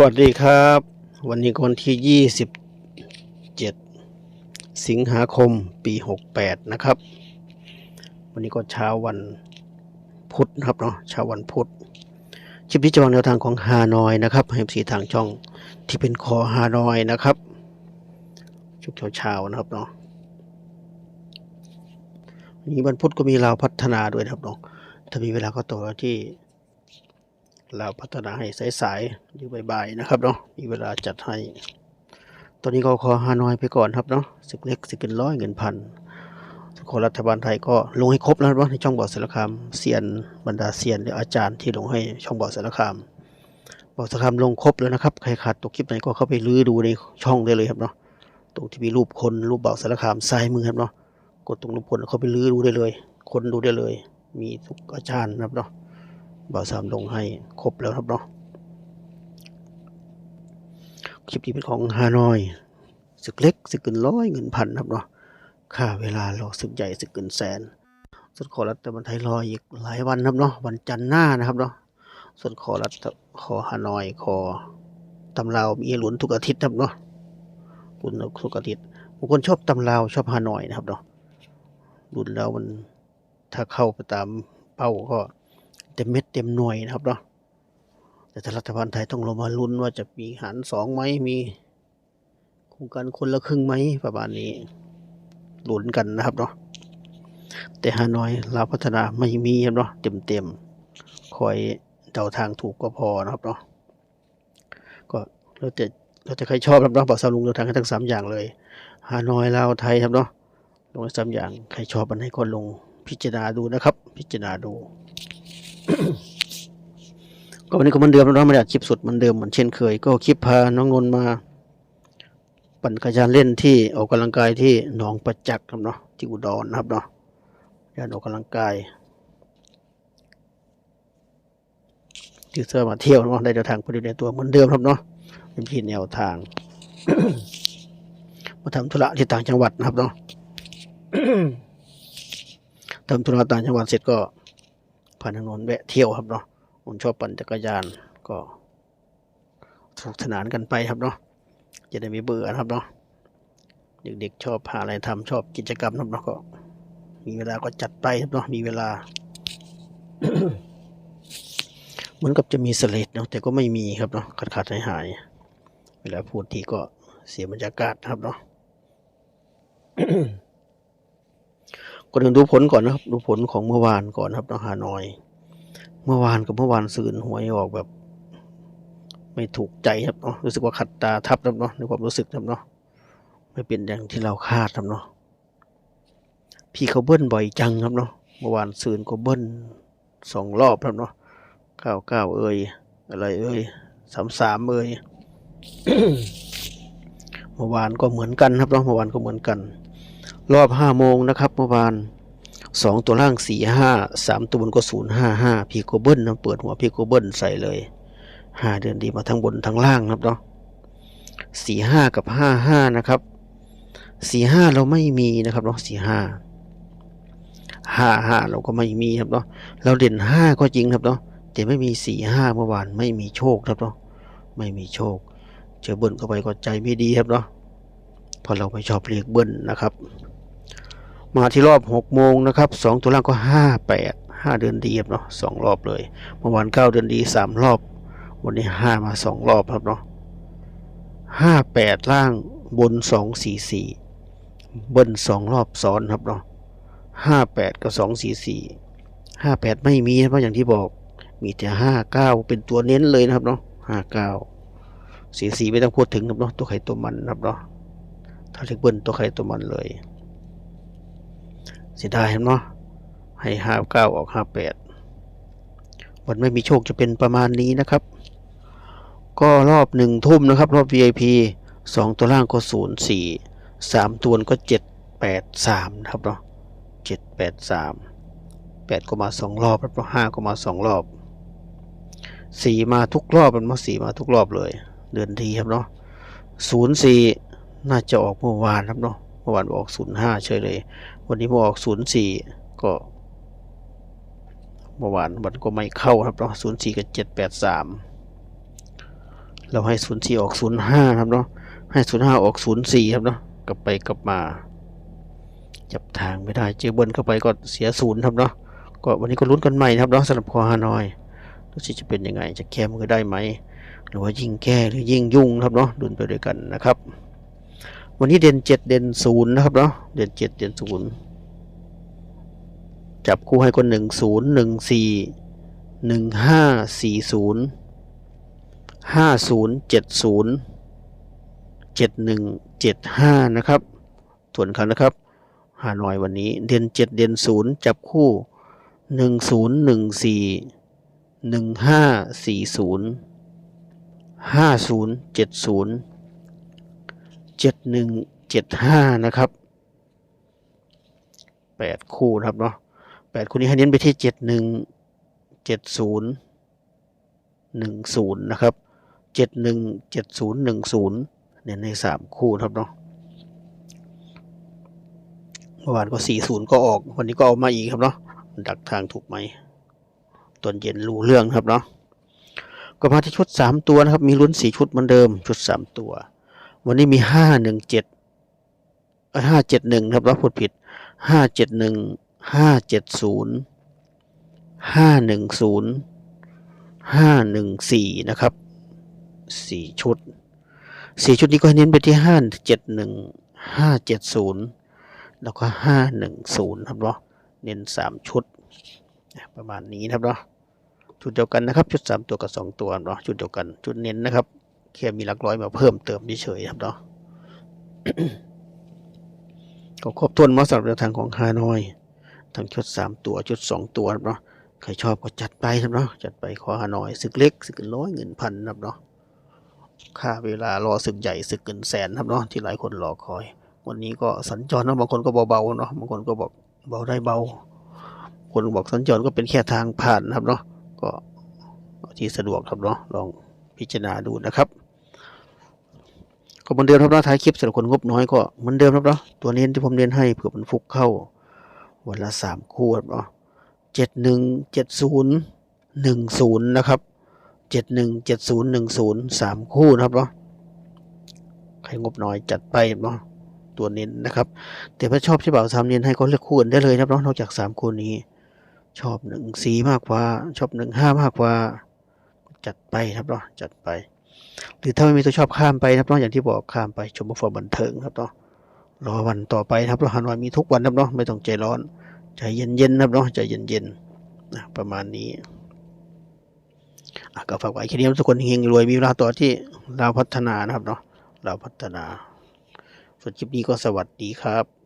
วัสดีครับ วันนี้วันที่ 27 สิงหาคมปี 68 นะครับ วันนี้ก็เช้าวันพุธนะครับเนาะเช้าวันพุธคลิปนี้จะวางแนวทางของฮานอยนะครับให้สีทางช่องที่เป็นคอฮานอยนะครับช่วเช้าๆนะครับเนาะวันนี้วันพุธก็มีเราวพัฒนาด้วยนะครับเนาะถ้ามีเวลาก็ต่อที่ เราพัฒนาให้สายๆหรือบ่ายๆนะครับเนาะมีเวลาจัดให้ ตอนนี้ก็ขอฮานอยไปก่อนครับเนาะสึกเล็กสึกเกินร้อยเงินพันขอรัฐบาลไทยก็ลงให้ครบแล้วเนาะในช่องบอสารคามเซียนบรรดาเซียนหรืออาจารย์ที่ลงให้ช่องบอสารคามบอสารคามลงครบแล้วนะครับใครขาดตกคลิปไหนก็เข้าไปลื้อดูในช่องได้เลยครับเนาะตรงที่มีรูปคนรูปบอสารคามซ้ายมือครับเนาะกดตรงรูปคนเข้าไปลื้อดูได้เลย คนดูได้เลย มีทุกอาจารย์นะครับเนาะ บ่าวสามลงให้ครบแล้วครับเนาะคลิปนี้เป็นของฮานอยศึกเล็กศึกเกินร้อยเงินพันครับเนาะค่าเวลารอศึกใหญ่ศึกเกินแสนส่วนขอรัฐบาลไทยรออีกหลายวันครับเนาะวันจันทร์หน้านะครับเนาะส่วนขอรัฐขอฮานอยขอตำราวมีหลุนทุกอาทิตย์ครับเนาะหลุนทุกอาทิตย์บางคนชอบตำราวชอบฮานอยนะครับเนาะหลุนแล้วมันถ้าเข้าไปตามเป้าก็ เต็มเม็ดเต็มหน่วยนะครับเนาะแต่ถ้ารัฐบาลไทยต้องลงมาลุ้นว่าจะมีหารสองไหมมีโครงการคนละครึ่งไหมประมาณนี้ลุ้นกันนะครับเนาะแต่ฮานอยลาพัฒนาไม่มีครับเนาะเต็มเต็มๆคอยเดาทางถูกก็พอนะครับเนาะก็เราจะเราจะใครชอบครับเนาะบอกสาวลุงเราทางให้ทั้งสามอย่างเลยฮานอยลาวไทยครับเนาะลงให้สามอย่างใครชอบมันให้ก็ลงพิจารณาดูนะครับ พิจารณาดู ก็วันนี้ก็เหมือนเดิมแล้วเนาไม่ได้คลิปสดเหมือนเดิมเหมือนเช่นเคย ก็คลิปพาน้องนนท์มา ปั่นกระยานเล่นที่ออกกำลังกายที่หนองประจักษ์ครับเนาะที่อุดรนะครับเนาะยานออกกำลังกายที่เสื้อมาเที่ยวเนาะได้เดินทางไปดูในตัวเหมือนเดิมครับเนาะเป็นที่แนวทาง มาทำธุระที่ต่างจังหวัดนะครับเนาะทำธุระต่างจังหวัดเสร็จก็ ผ่านถนนแวะเที่ยวครับเนาะผมชอบปั่นจักรยานก็สนุกสนานกันไปครับเนาะจะได้ไม่เบื่อครับเนาะเด็กๆชอบหาอะไรทำชอบกิจกรรมครับเนาะก็ มีเวลาก็จัดไปครับเนาะมีเวลา เหมือนกับจะมีสเลดเนาะแต่ก็ไม่มีครับเนาะขาดขาดหายหายเวลาพูดทีก็เสียบรรยากาศครับเนาะ ก่อนอื่นดูผลก่อนนะครับ ดูผลของเมื่อวานก่อนนะครับนะฮานอย เมื่อวานกับเมื่อวานซืนหวยออกแบบ ไม่ถูกใจครับเนาะรู้สึกว่าขัดตาทับครับเนาะในความรู้สึกครับเนาะไม่เป็นอย่างที่เราคาดครับเนาะพี่เขาเบิ้ลบ่อยจังครับเนาะเมื่อวานซืนก็เบิ้ลสองรอบครับเนาะเก้าเก้าเอ่ยอะไรเอ่ยสามสามเอ่ยเมื่อวานก็เหมือนกันครับเนาะเมื่อวานก็เหมือนกัน รอบห้าโมงนะครับเมื่อวานสองตัวล่างสี่ห้าสามตัวบนก็ศูนย์ห้าห้าพีโกเบิลนะเปิดหัวพีโกเบิลใส่เลยห้าเดือนดีมาทั้งบนทั้งล่างครับเนาะสี่ห้ากับห้าห้านะครับสี่ห้าเราไม่มีนะครับเนาะสี่ห้าห้าห้าเราก็ไม่มีครับเนาะเราเด่นห้าก็จริงครับเนาะแต่ไม่มีสี่ห้าเมื่อวานไม่มีโชคครับเนาะไม่มีโชค เจอเบิ้ลเข้าไปก็ใจไม่ดีครับเนาะเพราะเราไม่ชอบเรียกเบิ้ลนะครับ มาที่รอบหกโมงนะครับสองตัวล่างก็ห้าแปดห้าเดือนดีครับเนาะสองรอบเลยเมื่อวานเก้าเดือนดีสามรอบ วันนี้ห้ามาสองรอบครับเนาะห้าแปดล่างบนสองสี่สี่เบิ้ลสองรอบซ้อนครับเนาะห้าแปดกับสองสี่สี่ห้าแปดไม่มีเพราะอย่างที่บอกมีแต่ห้าเก้าเป็นตัวเน้นเลยนะครับเนาะห้าเก้าสี่สี่ไม่ต้องพูดถึงครับเนาะตัวไข่ตัวมันครับเนาะถ้าเรียกเบิ้ลตัวไข่ตัวมันเลย สียดายครับเนาะให้ห้าเก้าออกห้าแปดวันไม่มีโชคจะเป็นประมาณนี้นะครับ ก็รอบหนึ่งทุ่มนะครับ รอบ VIP สองตัวล่างก็ศูนย์สี่สามตัวก็เจ็ดแปดสามนะครับเนาะเจ็ดแปดสามแปดก็มาสองรอบแล้วห้าก็มาสองรอบสี่มาทุกรอบมันมาสี่มาทุกรอบเลย เดือนทีครับเนาะศูนย์สี่น่าจะออกเมื่อวานครับเนาะ เมื่อวานออกศูนย์ห้าเฉยเลย วันนี้มาออกศูนย์สี่ก็เมื่อวานมันก็ไม่เข้าครับเนาะศูนย์สี่กับเจ็ดแปดสามเราให้ศูนย์สี่ออกศูนย์ห้าครับเนาะให้ศูนย์ห้าออกศูนย์สี่ครับเนาะกลับไปกลับมา จับทางไม่ได้เจอเบิลเข้าไปก็เสียศูนย์ครับเนาะก็วันนี้ก็ลุ้นกันใหม่ครับเนาะสำหรับคอฮานอยดูสิจะเป็นยังไงจะแก้มือได้ไหมหรือว่ายิ่งแก้หรือยิ่งยุ่งครับเนาะดุนไปด้วยกันนะครับ วันนี้เด่นเจ็ดเด่นศูนย์นะครับเนาะเด่นเจ็ดเด่นศูนย์จับคู่ให้คนหนึ่งศูนย์หนึ่งสี่หนึ่งห้าสี่ศูนย์ห้าศูนย์เจ็ดศูนย์เจ็ดหนึ่งเจ็ดห้านะครับทวนครั้งนะครับหาหน่อยวันนี้เด่นเจ็ดเด่นศูนย์จับคู่หนึ่งศูนย์หนึ่งสี่หนึ่งห้าสี่ศูนย์ห้าศูนย์เจ็ดศูนย์ เจ็ดหนึ่งเจ็ดห้านะครับแปดคู่นะครับเนาะแปดคู่นี้ให้เน้นไปที่เจ็ดหนึ่งเจ็ดศูนย์หนึ่งศูนย์นะครับเจ็ดหนึ่งเจ็ดศูนย์หนึ่งศูนย์เน้นในสามคู่นะครับเนาะเมื่อวานก็สี่ศูนย์ก็ออก วันนี้ก็เอามาอีกครับเนาะดักทางถูกไหมตอนเย็นรู้เรื่องครับเนาะก็มาที่ชุดสามตัวนะครับ มีลุ้นสี่ชุดเหมือนเดิม ชุดสามตัว วันนี้มีห้าหนึ่งเจ็ดห้าเจ็ดหนึ่งครับราพูดผิดห้าเจ็ดหนึ่งห้าเจ็ดศูนย์ห้าหนึ่งศูนย์ห้าหนึ่งสี่นะครับสี่ชุดสี่ชุดนี้ก็เน้นไปที่ห้าเจ็ดหนึ่งห้าเจ็ดศูนย์แล้วก็ห้าหนึ่งศูนย์ครับเนาะเน้นสามชุด ประมาณนี้นะครับเนาะชุดเดียวกันนะครับ ชุดสามตัวกับสองตัวเนาะชุดเดียวกัน ชุดเน้นนะครับ แค่มีหลักร้อยมาเพิ่มเติมเฉยๆครับเนาะก็ครบถ้วนมาสำหรับแนวทางของฮานอย ทั้งชุดสามตัวชุดสองตัวครับเนาะใครชอบก็จัดไปครับเนาะจัดไปขอฮานอยศึกเล็กศึกเงินร้อยเงินพันครับเนาะค่าเวลารอศึกใหญ่ศึกเงินแสนครับเนาะที่หลายคนรอคอย วันนี้ก็สัญจรเนาะบางคนก็เบาๆเนาะบางคนก็บอกเบาได้เบา คนบอกสัญจรก็เป็นแค่ทางผ่านครับเนาะก็ที่สะดวกครับเนาะลองพิจารณาดูนะครับ ก็เหมือนเดิมครับเนาะท้ายคลิปสำหรับคนงบน้อยก็เหมือนเดิมครับเนาะตัวเน้นที่ผมเน้นให้เผื่อมันฟุกเข้า วันละสามคู่ครับเนาะเจ็ดหนึ่งเจ็ดศูนย์หนึ่งศูนย์นะครับเจ็ดหนึ่งเจ็ดศูนย์หนึ่งศูนย์สามคู่นะครับเนาะใครงบน้อยจัดไปเนาะตัวเน้นนะครับ แต่ถ้าชอบที่เบ่าสามเน้นให้ก็เลือกคู่อื่นได้เลยนะครับเนาะนอกจากสามคู่นี้ ชอบหนึ่งสีมากกว่า ชอบหนึ่งห้ามากกว่า จัดไปครับเนาะจัดไป หรือถ้าไม่มีตัวชอบข้ามไปนะครับเนาะอย่างที่บอกข้ามไปชมฟอร์บันเทิงครับเนาะรอวันต่อไปนะครับเราฮันวายมีทุกวันครับเนาะไม่ต้องใจร้อน ใจเย็นๆนะครับเนาะใจเย็นๆนะประมาณนี้ก็ฝากไว้แค่นี้ทุกคนเฮงรวยมีเวลาต่อที่เราพัฒนานะครับเนาะเราพัฒนาส่วนคลิปนี้ก็สวัสดีครับ